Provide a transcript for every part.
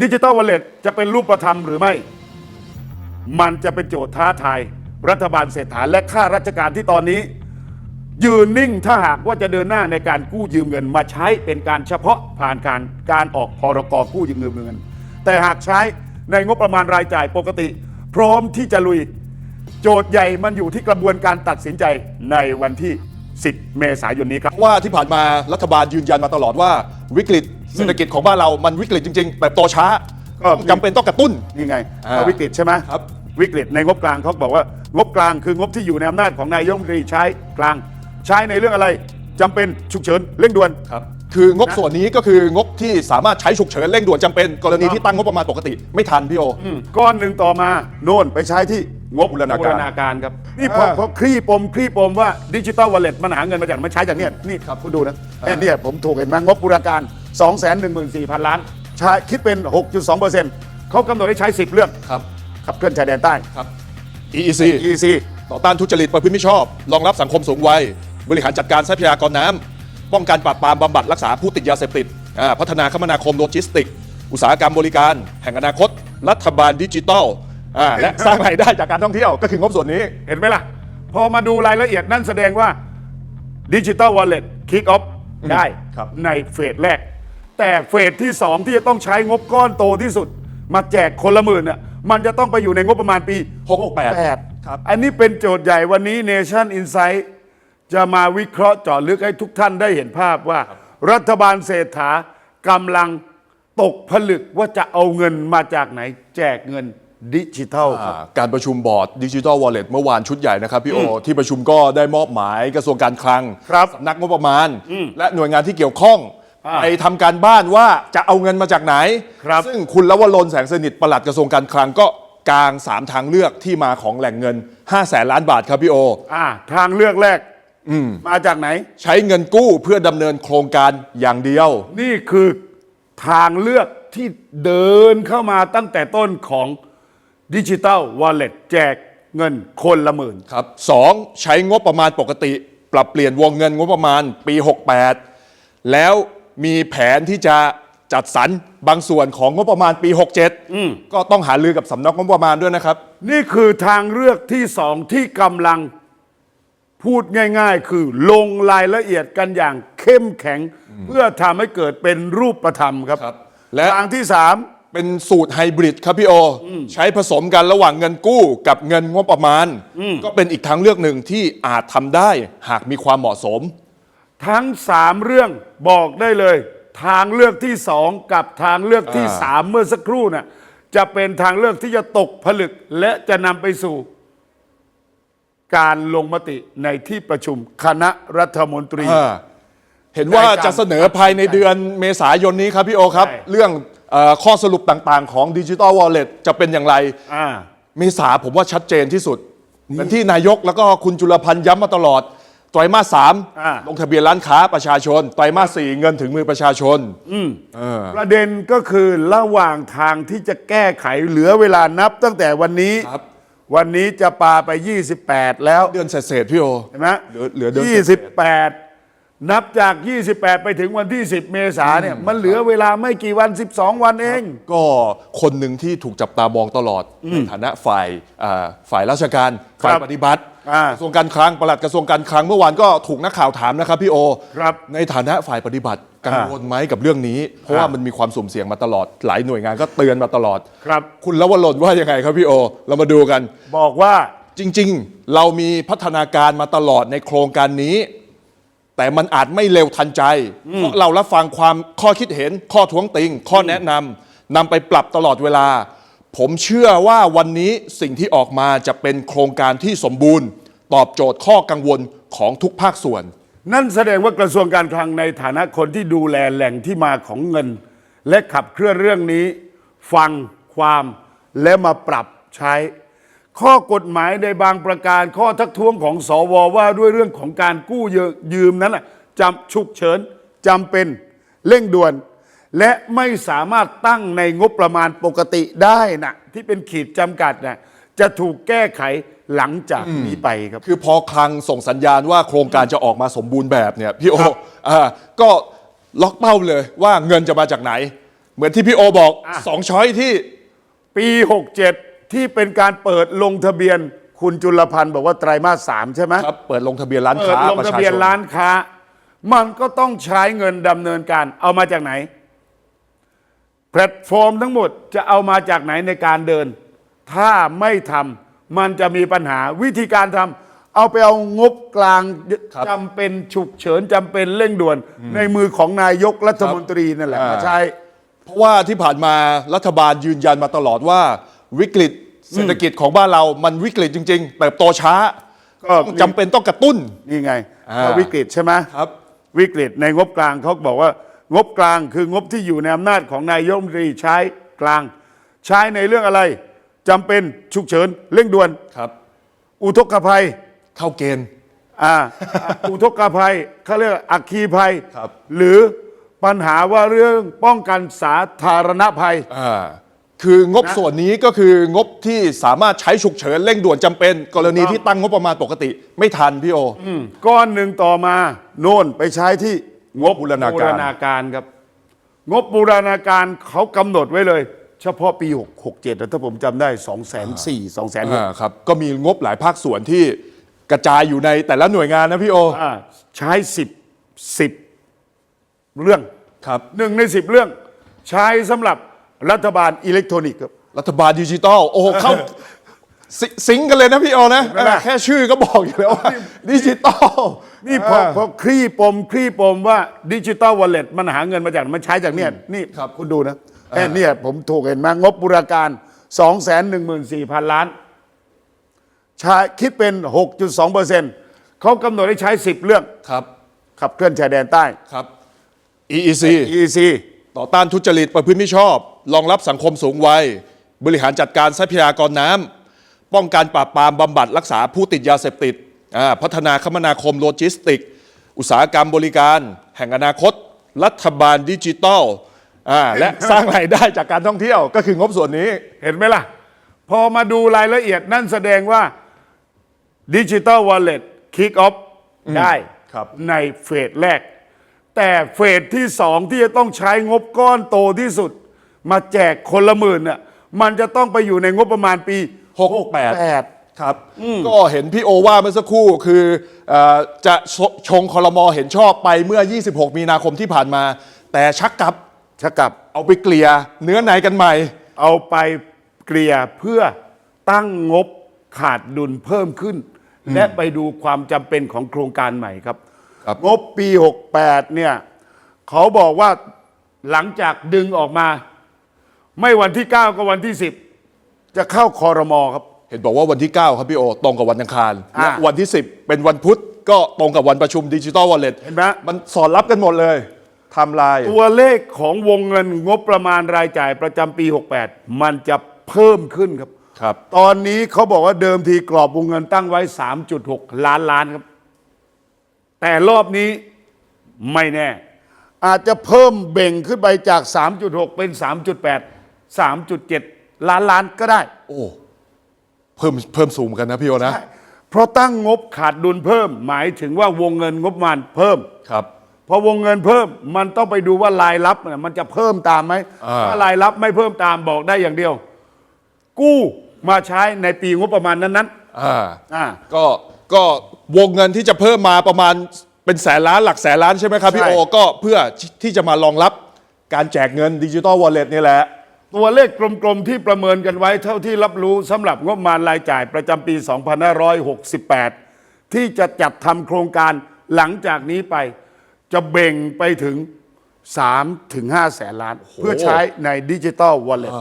ดิจิ t a ลวอลเล็ตจะเป็นรูปธรรมหรือไม่ มันจะเป็นโจทย์ท้าทาย รัฐบาลเศรษฐาและข้าราชการที่ตอนนี้ ยืนนิ่งถ้าหากว่าจะเดินหน้าในการกู้ยืมเงินมาใช้เป็นการเฉพาะผ่านการการออกพรกกู้ยืมเงิน แต่หากใช้ในงบประมาณรายจ่ายปกติ พร้อมที่จะลุย โจทย์ใหญ่มันอยู่ที่กระบวนการตัดสินใจในวันที่ 10 เมษายนนี้ครับ ว่าที่ผ่านมารัฐบาลยืนยันมาตลอดว่าวิกฤต เศรษฐกิจของบ้านเรามันวิกฤตจริง ๆ แต่โตช้าก็ จำเป็นต้องกระตุ้น นี่ไงอ่าก็วิกฤตใช่ไหมครับ วิกฤตในงบกลางเขาบอกว่างบกลางคืองบที่อยู่ในอำนาจของนายกรัฐมนตรีใช้กลาง ใช้ในเรื่องอะไรจำเป็นฉุกเฉินเร่งด่วน ครับ คืองบส่วนนี้ก็คืองบที่สามารถใช้ฉุกเฉินเร่งด่วนจำเป็นกรณีที่ตั้งงบประมาณปกติ ไม่ทันพี่โอก้อนหนึ่งต่อมาโน่นไปใช้ที่งบบูรณาการการครับ นี่พออ่าพอคลี่ปมคลี่ปมว่าดิจิตอลวอลเล็ตมันหาเงินมาจากมันใช้จากเนี่ยนี่ครับคุณดูนะแค่เนี่ยผมถูกเห็นไหมงบบูรณาการ 2 1 4 0 0 0 ล้านใช้คิดเป็น 6.2%เขากำหนดให้ใช้ 10 เรื่องครับ ขับเคลื่อนชายแดนใต้ ครับ EEC EC ต่อต้านทุจริตประพฤติมิชอบ รองรับสังคมสูงวัย บริหารจัดการทรัพยากรน้ำป้องกันปราบปรามบำบัดรักษาผู้ติดยาเสพติดอ่าพัฒนาคมนาคมโลจิสติก อุตสาหกรรมบริการ แห่งอนาคต รัฐบาลดิจิทัลอ่าและสร้างรายได้จากการท่องเที่ยวก็คืองบส่วนนี้ เห็นไหมล่ะ พอมาดูรายละเอียดนั่นแสดงว่าดิจิ t a ลวอลเล็ตคิกออฟได้ครับ ในเฟสแรก แต่เฟสที่ 2 ที่จะต้องใช้งบก้อนโตที่สุด มาแจกคนละหมื่นเนี่ยมันจะต้องไปอยู่ในงบประมาณปี 68 ครับ อันนี้เป็นโจทย์ใหญ่วันนี้ Nation Insight จะมาวิเคราะห์เจาะลึกให้ทุกท่านได้เห็นภาพว่า รัฐบาลเศรษฐากำลังตกผลึกว่าจะเอาเงินมาจากไหนแจกเงินดิจิทัลครับอ่าการประชุมบอร์ดดิจิทัลวอลเล็ตเมื่อวานชุดใหญ่นะครับพี่โอ ที่ประชุมก็ได้มอบหมายกระทรวงการคลังครับสำนักงบประมาณ และหน่วยงานที่เกี่ยวข้องอ่า ไปทำการบ้านว่าจะเอาเงินมาจากไหน ครับ ซึ่งคุณลวรนแสงสนิทปลัดกระทรวงการคลังก็กลาง 3 ทางเลือกที่มาของแหล่งเงิน5แสนล้านบาทครับพี่โอ อ่าทางเลือกแรกมาจากไหน ใช้เงินกู้เพื่อดำเนินโครงการอย่างเดียว นี่คือทางเลือกที่เดินเข้ามาตั้งแต่ต้นของดิจิ t a ลวอลเล็ตแจกเงินคนละหมื่น ครับสองใช้งบประมาณปกติ ปรับเปลี่ยนวงเงินงบประมาณปี 68 แล้ว มีแผนที่จะจัดสรรบางส่วนของงบประมาณปี 67 ก็ต้องหารือกับสำนักงบประมาณด้วยนะครับ นี่คือทางเลือกที่สองที่กำลังพูดง่าย ๆ คือลงรายละเอียดกันอย่างเข้มแข็ง เพื่อทำให้เกิดเป็นรูปธรรมครับครับและทางที่สามเป็นสูตรไฮบริดครับพี่โออใช้ผสมกันระหว่างเงินกู้กับเงินงบประมาณ ก็เป็นอีกทางเลือกหนึ่งที่อาจทำได้หากมีความเหมาะสม ทั้งสามเรื่องบอกได้เลย ทางเลือกที่สองกับทางเลือกที่อ่าสามเมื่อสักครู่น่ะจะเป็นทางเลือกที่จะตกผลึกและจะนำไปสู่ การลงมติในที่ประชุมคณะรัฐมนตรี อ่าเห็นว่าจะเสนอภายในเดือนเมษายนนี้ครับพี่โอครับ ใช่ เรื่องเออข้อสรุปต่างๆ ของดิจิ t a ลวอลเล็ตจะเป็นอย่างไร อ่า เมษาผมว่าชัดเจนที่สุดเหมือนที่นายกแล้วก็คุณจุลพันธ์ย้ำมาตลอด ไตรมาสสามอ่า ลงทะเบียนร้านค้าประชาชน ไตรมาสสี่เงินถึงมือประชาชนประเด็นก็คือระหว่างทางที่จะแก้ไขเหลือเวลานับตั้งแต่วันนี้ ครับวันนี้จะปาไป 28 แล้วเดือนเศษๆพี่โอเห็นไหมเหลือเหลือเดือนยี่สิบแปด นับจาก 28 ไปถึงวันที่ 10 เมษาเนี่ยมันเหลือเวลาไม่กี่วัน 12 วันเอง ก็คนหนึ่งที่ถูกจับตามองตลอด ในฐานะฝ่ายอ่าฝ่ายราชการ ฝ่ายปฏิบัติอ่ากระทรวงการคลังปลัดกระทรวงการคลังเมื่อวานก็ถูกนักข่าวถามนะครับพี่โอ ครับในฐานะฝ่ายปฏิบัติกังวลไหมกับเรื่องนี้ เพราะว่ามันมีความสุ่มเสี่ยงมาตลอด หลายหน่วยงานก็เตือนมาตลอดครับ คุณลวรนว่ายังไงครับพี่โอ เรามาดูกัน บอกว่า จริง ๆ เรามีพัฒนาการมาตลอดในโครงการนี้ แต่มันอาจไม่เร็วทันใจ เพราะเรารับฟังความข้อคิดเห็น ข้อท้วงติง ข้อแนะนำนำไปปรับตลอดเวลา ผมเชื่อว่าวันนี้สิ่งที่ออกมาจะเป็นโครงการที่สมบูรณ์ ตอบโจทย์ข้อกังวลของทุกภาคส่วน นั่นแสดงว่ากระทรวงการคลังในฐานะคนที่ดูแลแหล่งที่มาของเงิน และขับเคลื่อนเรื่องนี้ ฟังความและมาปรับใช้ ข้อกฎหมายในบางประการข้อทักท้วงของสวว่าด้วยเรื่องของการกู้ยืมนั้นน่ะจำฉุกเฉินจำเป็นเร่งด่วน และไม่สามารถตั้งในงบประมาณปกติได้นะที่เป็นขีดจำกัดนะจะถูกแก้ไขหลังจากนี้ไปครับ คือพอคลังส่งสัญญาณว่าโครงการจะออกมาสมบูรณ์แบบเนี่ยพี่โออ่าก็ล็อกเป้าเลยว่าเงินจะมาจากไหน เหมือนที่พี่โอบอกอะสองช้อยที่ปี 67 ที่เป็นการเปิดลงทะเบียนคุณจุลพันธ์บอกว่าไตรมาสสามใช่ไหมครับเปิดลงทะเบียนร้านเปิดค้าลงประทะชาเบียนชนร้านค้า มันก็ต้องใช้เงินดำเนินการเอามาจากไหน แพลตฟอร์มทั้งหมดจะเอามาจากไหนในการเดิน ถ้าไม่ทำมันจะมีปัญหาวิธีการทำเอาไปเอางบกลางครับจำเป็นฉุกเฉินจำเป็นเร่งด่วน ในมือของนายกรัฐมนตรีนั่นแหละอ่ามมาใช้ เพราะว่าที่ผ่านมารัฐบาลยืนยันมาตลอดว่า วิกฤตเศรษฐกิจของบ้านเรามันวิกฤตจริง ๆ เติบโตช้าก็ ต้องจำเป็นต้องกระตุ้น นี่ไงอ่า ก็วิกฤตใช่ไหมครับ วิกฤตในงบกลางเขาบอกว่า งบกลางคืองบที่อยู่ในอำนาจของนายกรัฐมนตรีใช้กลาง ใช้ในเรื่องอะไรจำเป็นฉุกเฉินเร่งด่วน ครับ อุทกภัยเข้าเกณฑ์ อ่า อุทกภัยเขาเรียกอัคคีภัย ครับ หรือปัญหาว่าเรื่องป้องกันสาธารณภัย อ่า คืองบส่วนนี้ก็คืองบที่สามารถใช้ฉุกเฉินเร่งด่วนจำเป็น กรณีที่ตั้งงบประมาณปกติ ไม่ทันพี่โออ ก้อนหนึ่งต่อมาโน่นไปใช้ที่งบบูรณาการณาการครับ งบบูรณาการเขากำหนดไว้เลย เฉพาะปี 6 6 7ถ้าผมจำได้ 2 4 0 0 0 0 2 0 0 0 อ่าครับก็มีงบหลายภาคส่วนที่กระจายอยู่ในแต่ละหน่วยงานนะพี่โออ่าใช้สิบสิบเรื่อง ครับหนึ่งในสิบเรื่อง ใช้สำหรับ รัฐบาลอิเล็กทรอนิกส์ครับ รัฐบาลดิจิตอลโอ้โหเข้าซิซิงค์กันเลยนะพี่โอนะเห็นไหมล่ะเออแค่ชื่อก็บอกอยู่แล้วว่าดิจิตอลนี่พอพอคลี่ปมคลี่ปมว่าดิจิตอลวอลเล็ตมันหาเงินมาจาก มันใช้จากเนี่ยนี่ครับคุณดูนะเอ้ยเนี่ยผมถูกเห็นมางบบูรณาการ 2 1 4 0 0 0 ล้าน ใช้คิดเป็น 6.2เปอร์เซ็นต์เขากำหนดให้ใช้ 10 เรื่อง ครับขับเคลื่อนชายแดนใต้ ครับ EEC EEC ต่อต้านทุจริตประพฤติมิชอบ รองรับสังคมสูงวัย บริหารจัดการทรัพยากรน้ำป้องกันปราบปรามบำบัดรักษาผู้ติดยาเสพติดอ่าพัฒนาคมนาคมโลจิสติก อุตสาหกรรมบริการ แห่งอนาคต รัฐบาลดิจิทัลอ่าและสร้างรายได้จากการท่องเที่ยวก็คืองบส่วนนี้เห็นไหมล่ะ พอมาดูรายละเอียดนั่นแสดงว่าดิจิ t a ลวอลเล็ตคิกออฟได้ครับในเฟสแรก แต่เฟสที่สองที่จะต้องใช้งบก้อนโตที่สุด มาแจกคนละหมื่นน่ะมันจะต้องไปอยู่ในงบประมาณปี68ครับ ก็เห็นพี่โอว่าเมื่อสักครู่คือเออจะชชงคอรมอเห็นชอบไปเมื่อ 26 มีนาคมที่ผ่านมา แต่ชักกลับชะกับ เอาไปเกลี่ยเนื้อในกันใหม่ เอาไปเกลี่ยเพื่อตั้งงบขาดดุลเพิ่มขึ้น และไปดูความจำเป็นของโครงการใหม่ครับ ครับ งบปี 68 เนี่ย เขาบอกว่าหลังจากดึงออกมา ไม่วันที่ 9 ก็วันที่ 10 จะเข้าคอรมอครับ เห็นบอกว่าวันที่ 9 ครับพี่โอ ตรงกับวันอังคารอ่าและวันที่ 10 เป็นวันพุธก็ตรงกับวันประชุมดิจิ t a ลวอลเล็ตเห็นไหม มันสอดรับกันหมดเลยไทำลายตัวเลขของวงเงินงบประมาณรายจ่ายประจำปี 68 มันจะเพิ่มขึ้นครับ ครับ ตอนนี้เขาบอกว่าเดิมทีกรอบวงเงินตั้งไว้ 3.6 ล้านล้านครับ แต่รอบนี้ไม่แน่ อาจจะเพิ่มเบ่งขึ้นไปจาก 3.6 เป็น 3.8 3.7 ล้านล้านก็ได้ โอ้เพิ่มเพิ่มสูงกันนะพี่โอนะ เพราะตั้งงบขาดดุลเพิ่ม หมายถึงว่าวงเงินงบประมาณเพิ่ม ครับพอวงเงินเพิ่มมันต้องไปดูว่ารายรับเนี่ยมันจะเพิ่มตามไหมอ่า ถ้ารายรับไม่เพิ่มตามบอกได้อย่างเดียว กู้มาใช้ในปีงบประมาณนั้นอ่า ๆอ่า ก็ก็วงเงินที่จะเพิ่มมาประมาณเป็นแสนล้านหลักแสนล้านใช่ไหมครับพี่ใช่ โอ ก็เพื่อที่จะมารองรับการแจกเงินดิจิ t a ลวอลเล็ตนี่แหละ ตัวเลขกลมๆที่ประเมินกันไว้เท่าที่รับรู้สำหรับงบประมาณรายจ่ายประจำปี 2568 ที่จะจัดทำโครงการหลังจากนี้ไปจะเบ่งไปถึง3ถึง5แสนล้าน เพื่อใช้ในดิจิ t a ลวอลเล็ต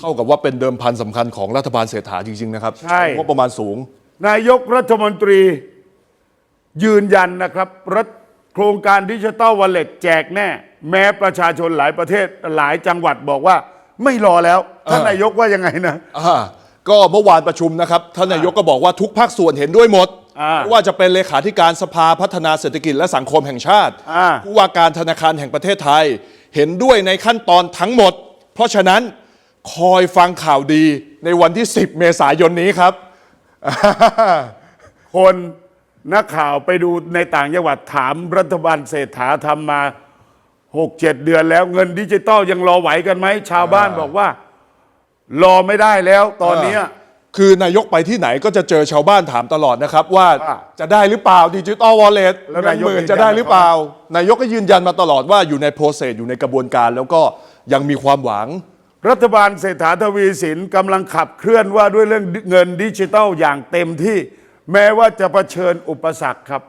เท่ากับว่าเป็นเดิมพันสำคัญของรัฐบาลเศรษฐาจริง ๆ นะครับใช่ งบประมาณสูง นายกรัฐมนตรียืนยันนะครับ รัฐ โครงการดิจิ t a ลวอลเล็ตแจกแน่ แม้ประชาชนหลายประเทศหลายจังหวัดบอกว่าไม่รอแล้ว ท่านเออนายกว่ายังไงนะ อ่าก็เมื่อวานประชุมนะครับท่านนายกก็บอกว่าทุกภาคส่วนเห็นด้วยหมดอ่าไม่ว่าจะเป็นเลขาธิการสภาพัฒนาเศรษฐกิจและสังคมแห่งชาติอ่า ผู้ว่าการธนาคารแห่งประเทศไทย เห็นด้วยในขั้นตอนทั้งหมด เพราะฉะนั้นคอยฟังข่าวดีในวันที่ 10 เมษายนนี้ครับ คน นักข่าวไปดูในต่างจังหวัดถามรัฐบาลเศรษฐาทำมาหกเจ็ดเดือนแล้วเงินดิจิตอลยังรอไหวกันไหม ชาวบ้านอ่าบอกว่า รอไม่ได้แล้วตอนเนี้ย คือนายกไปที่ไหนก็จะเจอชาวบ้านถามตลอดนะครับ ว่าว่าจะได้หรือเปล่าดิจิตอลวอลเล็ตแล้วเงินานยกหมื่นยืนยัน จะได้หรือเปล่า นายกก็ยืนยันมาตลอดว่าอยู่ในโปรเซสอยู่ในกระบวนการแล้วก็ยังมีความหวัง รัฐบาลเศรษฐาทวีสินกำลังขับเคลื่อนว่าด้วยเรื่องเงินดิจิทัลอย่างเต็มที่ แม้ว่าจะเผชิญอุปสรรคครับ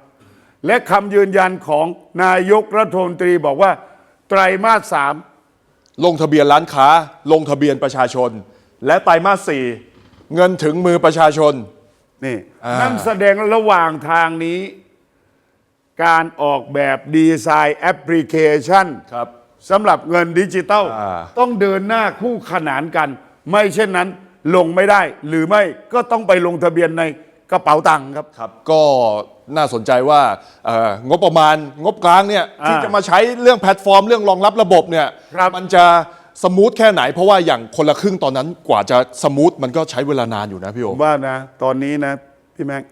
และคำยืนยันของนายกรัฐมนตรีบอกว่าไตรมาสสามลงทะเบียนร้านค้า ลงทะเบียนประชาชน และไตรมาสสี่เงินถึงมือประชาชนนี่อ่านั่นั่นแสดงระหว่างทางนี้ การออกแบบดีไซน์แอปพลิเคชันครับสำหรับเงินดิจิตอลอ่าต้องเดินหน้าคู่ขนานกัน ไม่เช่นนั้นลงไม่ได้ หรือไม่ก็ต้องไปลงทะเบียนใน กระเป๋าตังค์ครับ ครับก็น่าสนใจว่าเอ่องบประมาณงบกลางเนี่ยอ่าที่จะมาใช้เรื่องแพลตฟอร์ม เรื่องรองรับระบบเนี่ยครับ มันจะสมูทแค่ไหน เพราะว่าอย่างคนละครึ่งตอนนั้นกว่าจะสมูทมันก็ใช้เวลานานอยู่นะพี่โอผมว่านะตอนนี้นะพี่แม็ก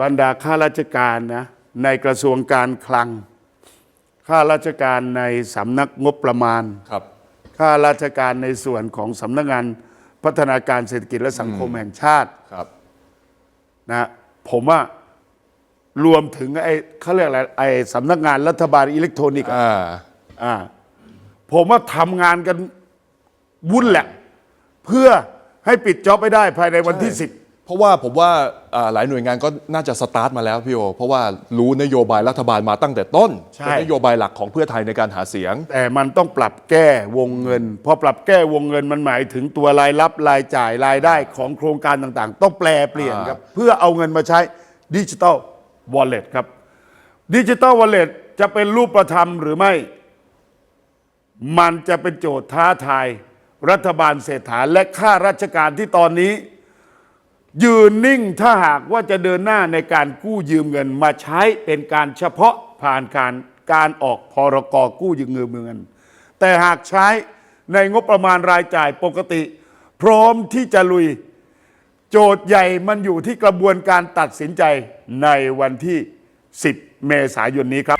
บรรดาข้าราชการนะในกระทรวงการคลัง ข้าราชการในสำนักงบประมาณ ครับ ข้าราชการในส่วนของสำนักงานพัฒนาการเศรษฐกิจและสังคมแห่งชาติ ครับ นะผมว่ารวมถึงไอ้เขาเรียกอะไรไอ้สำนักงานรัฐบาลอิเล็กทรอนิกส์อะอ่าอ่าผมว่าทำงานกันวุ่นแหละ เพื่อให้ปิดจ็อบไปได้ภายในวันที่ใช่สิบเพ ราะว่าผมว่าอ่าหลายหน่วยงานก็น่าจะสตาร์ทมาแล้วพี่โอเพราะว่ารู้นโยบายรัฐบาลมาตั้งแต่ต้นใช่ เป็นนโยบายหลักของเพื่อไทยในการหาเสียง แต่มันต้องปรับแก้วงเงิน พอปรับแก้วงเงินมันหมายถึงตัวรายรับรายจ่ายรายได้ของโครงการต่างๆ ต้องแปลเปลี่ยนครับ เพื่อเอาเงินมาใช้ดิจิ t a ลวอลเล็ตครับดิจิ t a ลวอลเล็ตจะเป็นรูปธรรมหรือไม่ มันจะเป็นโจทย์ท้าทาย รัฐบาลเศรษฐาและข้าราชการที่ตอนนี้ ยืนนิ่งถ้าหากว่าจะเดินหน้าในการกู้ยืมเงินมาใช้เป็นการเฉพาะผ่านการการออกพรกกู้ยืมเงิน แต่หากใช้ในงบประมาณรายจ่ายปกติ พร้อมที่จะลุย โจทย์ใหญ่มันอยู่ที่กระบวนการตัดสินใจในวันที่ 10 เมษายนนี้ครับ